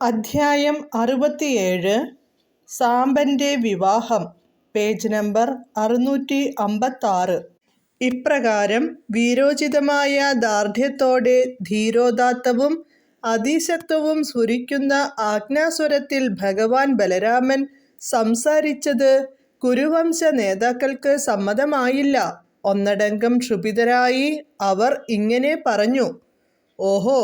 അധ്യായം അറുപത്തിയേഴ് സാമ്പന്റെ വിവാഹം പേജ് നമ്പർ അറുന്നൂറ്റി അമ്പത്താറ്. ഇപ്രകാരം വീരോചിതമായ ദാർഢ്യത്തോടെ ധീരോദാത്തവും അതിശക്തവും സ്ഫുരിക്കുന്ന ആജ്ഞാസ്വരത്തിൽ ഭഗവാൻ ബലരാമൻ സംസാരിച്ചത് കുരുവംശ നേതാക്കൾക്ക് സമ്മതമായില്ല. ഒന്നടങ്കം ക്ഷുഭിതരായി അവർ ഇങ്ങനെ പറഞ്ഞു ഓഹോ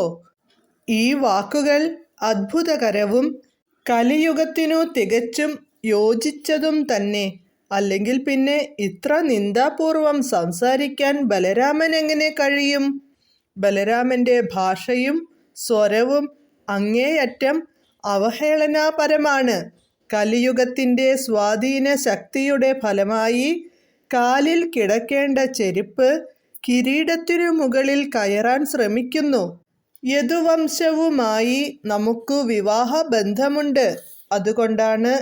ഈ വാക്കുകൾ അത്ഭുതകരവും കലിയുഗത്തിനു തികച്ചും യോജിച്ചതും തന്നെ. അല്ലെങ്കിൽ പിന്നെ ഇത്ര നിന്ദാപൂർവം സംസാരിക്കാൻ ബലരാമൻ എങ്ങനെ കഴിയും? ബലരാമന്റെ ഭാഷയും സ്വരവും അങ്ങേയറ്റം അവഹേളനാപരമാണ്. കലിയുഗത്തിന്റെ സ്വാധീന ശക്തിയുടെ ഫലമായി കാലിൽ കിടക്കേണ്ട ചെരുപ്പ് കിരീടത്തിനു മുകളിൽ കയറാൻ ശ്രമിക്കുന്നു. യദുവംശവുമായി നമുക്ക് വിവാഹബന്ധമുണ്ട്. അതുകൊണ്ടാണ്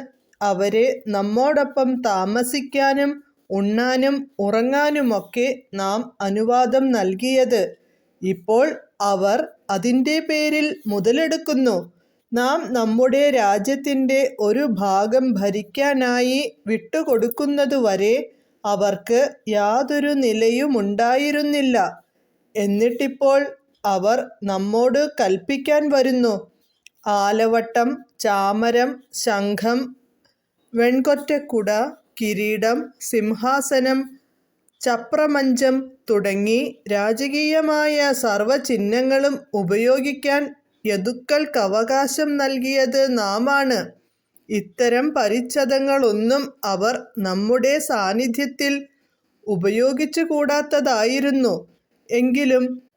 അവരെ നമ്മോടൊപ്പം താമസിക്കാനും ഉണ്ണാനും ഉറങ്ങാനുമൊക്കെ നാം അനുവാദം നൽകിയത്. ഇപ്പോൾ അവർ അതിന്റെ പേരിൽ മുതലെടുക്കുന്നു. നാം നമ്മുടെ രാജ്യത്തിന്റെ ഒരു ഭാഗം ഭരിക്കാനായി വിട്ടുകൊടുക്കുന്നതുവരെ അവർക്ക് യാതൊരു നിലയുമുണ്ടായിരുന്നില്ല. എന്നിട്ടിപ്പോൾ അവർ നമ്മോട് കൽപ്പിക്കാൻ വരുന്നു. ആലവട്ടം ചാമരം ശംഖം വെൺകൊറ്റക്കുട കിരീടം സിംഹാസനം ചപ്രമഞ്ചം തുടങ്ങി രാജകീയമായ സർവചിഹ്നങ്ങളും ഉപയോഗിക്കാൻ യതുക്കൾക്ക് അവകാശം നൽകിയത് നാമാണ്. ഇത്തരം പരിച്ഛദങ്ങളൊന്നും അവർ നമ്മുടെ സാന്നിധ്യത്തിൽ ഉപയോഗിച്ചുകൂടാത്തതായിരുന്നു. എങ്കിലും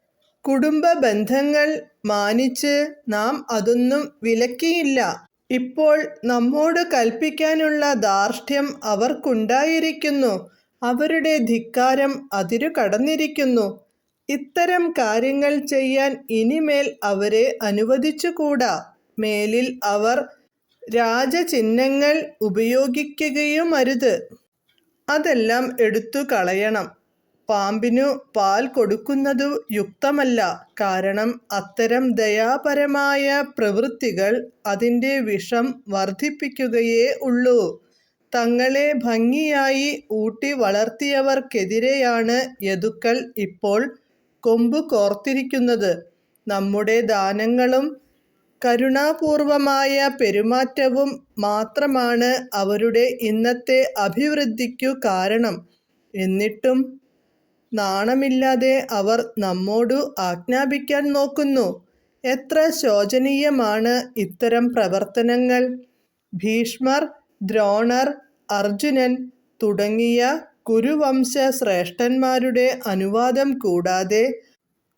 കുടുംബ ബന്ധങ്ങൾ മാനിച്ച് നാം അതൊന്നും വിലക്കിയില്ല. ഇപ്പോൾ നമ്മോട് കൽപ്പിക്കാനുള്ള ധാർഷ്ട്യം അവർക്കുണ്ടായിരിക്കുന്നു. അവരുടെ ധിക്കാരം അതിരു കടന്നിരിക്കുന്നു. ഇത്തരം കാര്യങ്ങൾ ചെയ്യാൻ ഇനിമേൽ അവരെ അനുവദിച്ചുകൂടാ. മേലിൽ അവർ രാജചിഹ്നങ്ങൾ ഉപയോഗിക്കുകയുമരുത്. അതെല്ലാം എടുത്തു കളയണം. പാമ്പിനു പാൽ കൊടുക്കുന്നതു യുക്തമല്ല. കാരണം അത്തരം ദയാപരമായ പ്രവൃത്തികൾ അതിന്റെ വിഷം വർദ്ധിപ്പിക്കുകയേ ഉള്ളൂ. തങ്ങളെ ഭംഗിയായി ഊട്ടി വളർത്തിയവർക്കെതിരെയാണ് യദുക്കൾ ഇപ്പോൾ കൊമ്പു കോർത്തിരിക്കുന്നത്. നമ്മുടെ ദാനങ്ങളും കരുണാപൂർവമായ പെരുമാറ്റവും മാത്രമാണ് അവരുടെ ഇന്നത്തെ അഭിവൃദ്ധിക്കു കാരണം. എന്നിട്ടും നാണമില്ലാതെ അവർ നമ്മോടു ആജ്ഞാപിക്കാൻ നോക്കുന്നു. എത്ര ശോചനീയമാണ് ഇത്തരം പ്രവർത്തനങ്ങൾ. ഭീഷ്മർ ദ്രോണർ അർജുനൻ തുടങ്ങിയ കുരുവംശ ശ്രേഷ്ഠന്മാരുടെ അനുവാദം കൂടാതെ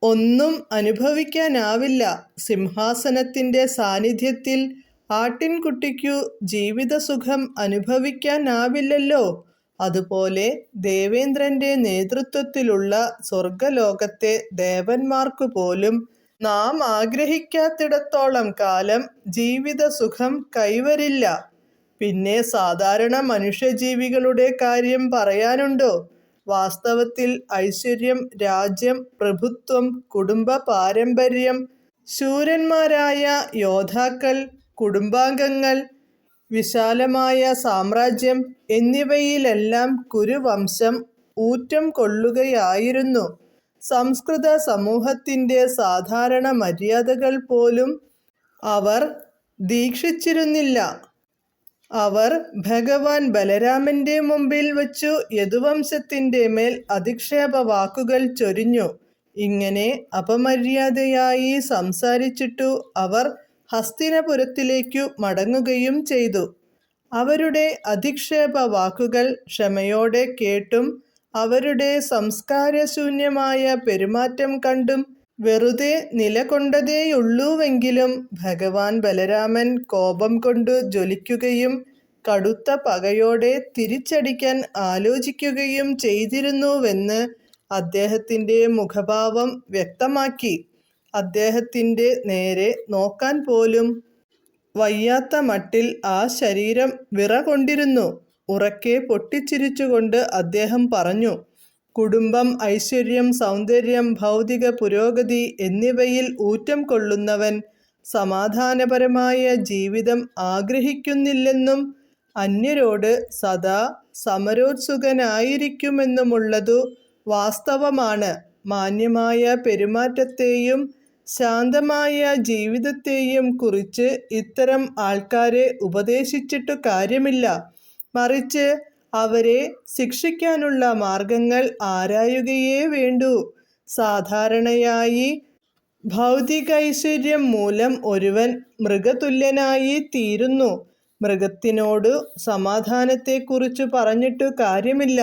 ഒന്നും അനുഭവിക്കാനാവില്ല. സിംഹാസനത്തിന്റെ സാന്നിധ്യത്തിൽ ആട്ടിൻകുട്ടിക്കു ജീവിതസുഖം അനുഭവിക്കാനാവില്ലല്ലോ. അതുപോലെ ദേവേന്ദ്രന്റെ നേതൃത്വത്തിലുള്ള സ്വർഗലോകത്തെ ദേവന്മാർക്കു പോലും നാം ആഗ്രഹിക്കാത്തിടത്തോളം കാലം ജീവിതസുഖം കൈവരില്ല. പിന്നെ സാധാരണ മനുഷ്യജീവികളുടെ കാര്യം പറയാനുണ്ടോ? വാസ്തവത്തിൽ ഐശ്വര്യം രാജ്യം പ്രഭുത്വം കുടുംബ പാരമ്പര്യം ശൂരന്മാരായ യോദ്ധാക്കൾ കുടുംബാംഗങ്ങൾ വിശാലമായ സാമ്രാജ്യം എന്നിവയിലെല്ലാം കുരുവംശം ഊറ്റം കൊള്ളുകയായിരുന്നു. സംസ്കൃത സമൂഹത്തിന്റെ സാധാരണ മര്യാദകൾ പോലും അവർ ദീക്ഷിച്ചിരുന്നില്ല. അവർ ഭഗവാൻ ബലരാമന്റെ മുമ്പിൽ വച്ചു യദുവംശത്തിന്റെ മേൽ അധിക്ഷേപ വാക്കുകൾ ചൊരിഞ്ഞു. ഇങ്ങനെ അപമര്യാദയായി സംസാരിച്ചിട്ടു അവർ ഹസ്തിനപുരത്തിലേക്കു മടങ്ങുകയും ചെയ്തു. അവരുടെ അധിക്ഷേപ വാക്കുകൾ ക്ഷമയോടെ കേട്ടും അവരുടെ സംസ്കാരശൂന്യമായ പെരുമാറ്റം കണ്ടും വെറുതെ നിലകൊണ്ടതേയുള്ളൂവെങ്കിലും ഭഗവാൻ ബലരാമൻ കോപം കൊണ്ട് ജ്വലിക്കുകയും കടുത്ത പകയോടെ തിരിച്ചടിക്കാൻ ആലോചിക്കുകയും ചെയ്തിരുന്നുവെന്ന് അദ്ദേഹത്തിന്റെ മുഖഭാവം വ്യക്തമാക്കി. അദ്ദേഹത്തിന്റെ നേരെ നോക്കാൻ പോലും വയ്യാത്ത മട്ടിൽ ആ ശരീരം വിറകൊണ്ടിരുന്നു. ഉറക്കെ പൊട്ടിച്ചിരിച്ചുകൊണ്ട് അദ്ദേഹം പറഞ്ഞു കുടുംബം ഐശ്വര്യം സൗന്ദര്യം ഭൗതിക പുരോഗതി എന്നിവയിൽ ഊറ്റം കൊള്ളുന്നവൻ സമാധാനപരമായ ജീവിതം ആഗ്രഹിക്കുന്നില്ലെന്നും അന്യരോട് സദാ സമരോത്സുകനായിരിക്കുമെന്നുമുള്ളതു വാസ്തവമാണ്. മാന്യമായ പെരുമാറ്റത്തെയും ശാന്തമായ ജീവിതത്തെയും കുറിച്ച് ഇത്തരം ആൾക്കാരെ ഉപദേശിച്ചിട്ടു കാര്യമില്ല. മറിച്ച് അവരെ ശിക്ഷിക്കാനുള്ള മാർഗങ്ങൾ ആരായുകയേ വേണ്ടു. സാധാരണയായി ഭൗതികൈശ്വര്യം മൂലം ഒരുവൻ മൃഗതുല്യനായി തീരുന്നു. മൃഗത്തിനോട് സമാധാനത്തെക്കുറിച്ച് പറഞ്ഞിട്ടു കാര്യമില്ല.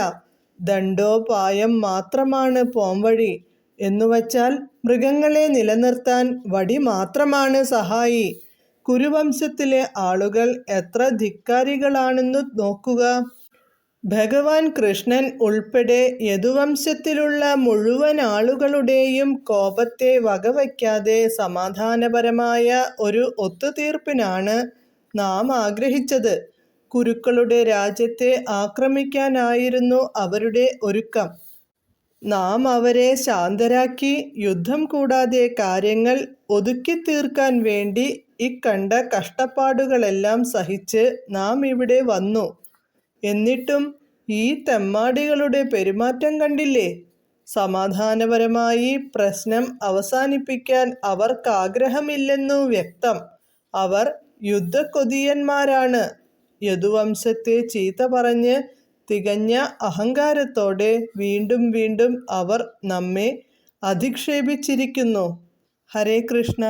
ദണ്ഡോപായം മാത്രമാണ് പോംവഴി. എന്നുവച്ചാൽ മൃഗങ്ങളെ നിലനിർത്താൻ വടി മാത്രമാണ് സഹായി. കുരുവംശത്തിലെ ആളുകൾ എത്ര ധിക്കാരികളാണെന്ന് നോക്കുക. ഭഗവാൻ കൃഷ്ണൻ ഉൾപ്പെടെ യദുവംശത്തിലുള്ള മുഴുവൻ ആളുകളുടെയും കോപത്തെ വകവയ്ക്കാതെ സമാധാനപരമായ ഒരു ഒത്തുതീർപ്പിനാണ് നാം ആഗ്രഹിച്ചത്. കുരുക്കളുടെ രാജ്യത്തെ ആക്രമിക്കാനായിരുന്നു അവരുടെ ഒരുക്കം. നാം അവരെ ശാന്തരാക്കി യുദ്ധം കൂടാതെ കാര്യങ്ങൾ ഒതുക്കി തീർക്കാൻ വേണ്ടി ഇക്കണ്ട കഷ്ടപ്പാടുകളെല്ലാം സഹിച്ച് നാം ഇവിടെ വന്നു. എന്നിട്ടും ഈ തെമ്മാടികളുടെ പെരുമാറ്റം കണ്ടില്ലേ? സമാധാനപരമായി പ്രശ്നം അവസാനിപ്പിക്കാൻ അവർക്കാഗ്രഹമില്ലെന്നു വ്യക്തം. അവർ യുദ്ധക്കൊതിയന്മാരാണ്. യദുവംശത്തെ ചീത്ത പറഞ്ഞ് തികഞ്ഞ അഹങ്കാരത്തോടെ വീണ്ടും വീണ്ടും അവർ നമ്മെ അധിക്ഷേപിച്ചിരിക്കുന്നു. ഹരേ കൃഷ്ണ.